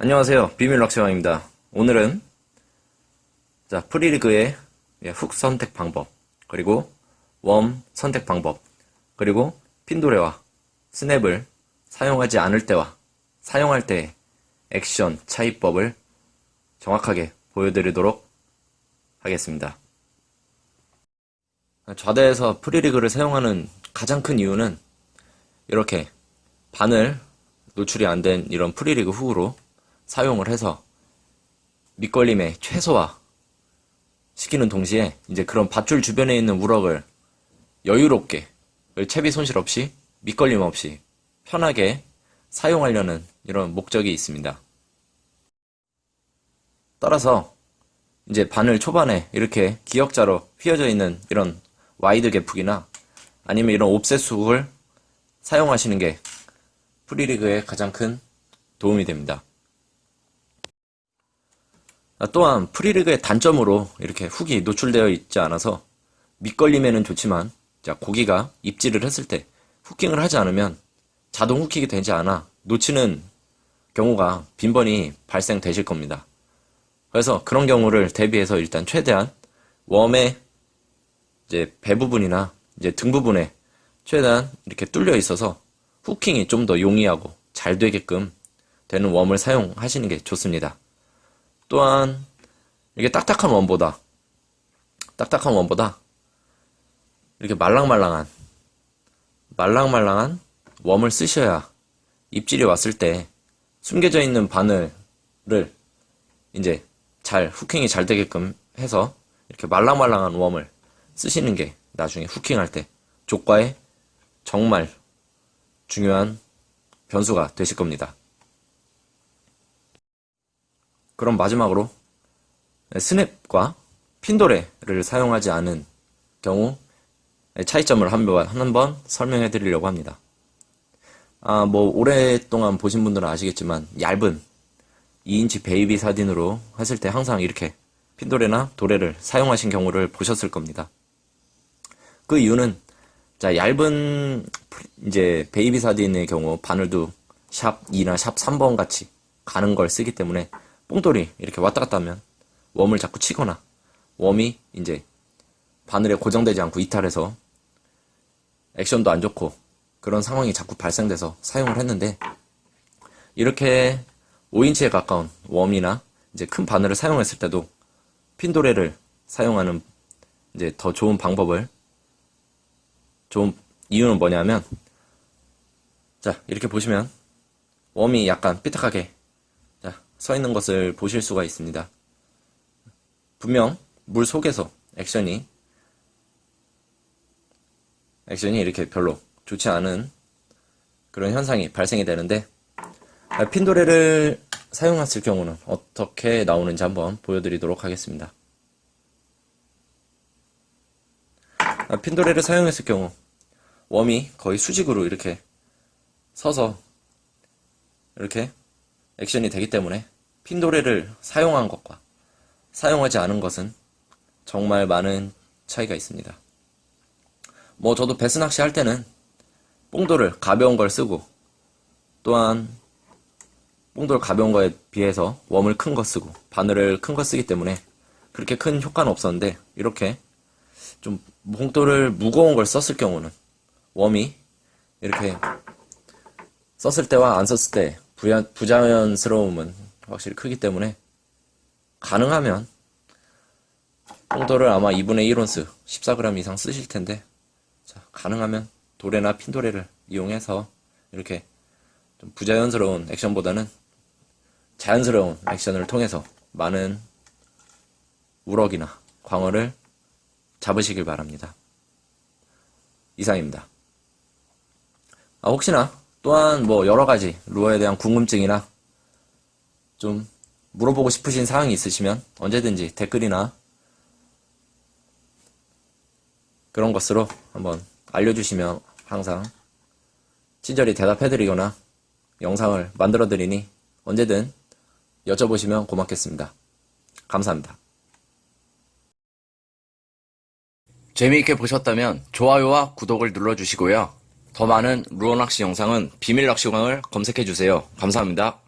안녕하세요. 비밀락시왕입니다. 오늘은 자 프리리그의 예, 훅 선택 방법 그리고 웜 선택 방법 그리고 핀도레와 스냅을 사용하지 않을 때와 사용할 때의 액션 차이법을 정확하게 보여드리도록 하겠습니다. 좌대에서 프리리그를 사용하는 가장 큰 이유는 이렇게 바늘 노출이 안 된 이런 프리리그 훅으로 사용을 해서 밑걸림의 최소화 시키는 동시에 이제 그런 밧줄 주변에 있는 우럭을 여유롭게 채비 손실 없이 밑걸림 없이 편하게 사용하려는 이런 목적이 있습니다. 따라서 이제 바늘 초반에 이렇게 기역자로 휘어져 있는 이런 와이드 개프기나 아니면 이런 옵셋 훅을 사용하시는 게 프리리그에 가장 큰 도움이 됩니다. 아, 또한 프리리그의 단점으로 이렇게 훅이 노출되어 있지 않아서 밑걸림에는 좋지만 자, 고기가 입질을 했을 때 후킹을 하지 않으면 자동 후킹이 되지 않아 놓치는 경우가 빈번히 발생되실 겁니다. 그래서 그런 경우를 대비해서 일단 최대한 웜의 이제 배 부분이나 이제 등 부분에 최대한 이렇게 뚫려 있어서 후킹이 좀 더 용이하고 잘 되게끔 되는 웜을 사용하시는 게 좋습니다. 또한 이게 딱딱한 웜보다 딱딱한 웜보다 이렇게 말랑말랑한 말랑말랑한 웜을 쓰셔야 입질이 왔을 때 숨겨져 있는 바늘을 이제 잘 후킹이 잘 되게끔 해서 이렇게 말랑말랑한 웜을 쓰시는 게 나중에 후킹할 때 조과에 정말 중요한 변수가 되실 겁니다. 그럼 마지막으로 스냅과 핀도레를 사용하지 않은 경우 차이점을 한번 한번 설명해 드리려고 합니다. 아, 뭐 오랫동안 보신 분들은 아시겠지만 얇은 2인치 베이비 사딘으로 했을 때 항상 이렇게 핀도레나 도레를 사용하신 경우를 보셨을 겁니다. 그 이유는 자 얇은 이제 베이비 사딘의 경우 바늘도 샵 2나 샵 3번 같이 가는 걸 쓰기 때문에 뽕돌이 이렇게 왔다 갔다 하면 웜을 자꾸 치거나 웜이 이제 바늘에 고정되지 않고 이탈해서 액션도 안 좋고 그런 상황이 자꾸 발생돼서 사용을 했는데 이렇게 5인치에 가까운 웜이나 이제 큰 바늘을 사용했을 때도 핀도레를 사용하는 이제 더 좋은 방법을 좋은 이유는 뭐냐면 자 이렇게 보시면 웜이 약간 삐딱하게 자, 서 있는 것을 보실 수가 있습니다. 분명 물 속에서 액션이 액션이 이렇게 별로 좋지 않은 그런 현상이 발생이 되는데 아, 핀도레를 사용했을 경우는 어떻게 나오는지 한번 보여드리도록 하겠습니다. 아, 핀도레를 사용했을 경우 웜이 거의 수직으로 이렇게 서서 이렇게 액션이 되기 때문에 핀도레를 사용한 것과 사용하지 않은 것은 정말 많은 차이가 있습니다. 뭐 저도 베스 낚시 할 때는 뽕돌을 가벼운 걸 쓰고 또한 뽕돌 가벼운 거에 비해서 웜을 큰 거 쓰고 바늘을 큰 거 쓰기 때문에 그렇게 큰 효과는 없었는데 이렇게 좀 뽕돌을 무거운 걸 썼을 경우는 웜이 이렇게 썼을 때와 안 썼을 때 부자, 부자연스러움은 확실히 크기 때문에 가능하면 뽕돌을 아마 2분의 1온스 14g 이상 쓰실 텐데 자, 가능하면 도레나 핀도레를 이용해서 이렇게 좀 부자연스러운 액션보다는 자연스러운 액션을 통해서 많은 우럭이나 광어를 잡으시길 바랍니다. 이상입니다. 아, 혹시나 또한 뭐 여러 가지 루어에 대한 궁금증이나 좀 물어보고 싶으신 사항이 있으시면 언제든지 댓글이나 그런 것으로 한번 알려주시면 항상 친절히 대답해드리거나 영상을 만들어드리니 언제든 여쭤보시면 고맙겠습니다. 감사합니다. 재미있게 보셨다면 좋아요와 구독을 눌러주시고요. 더 많은 루어 낚시 영상은 비밀 낚시광을 검색해주세요. 감사합니다.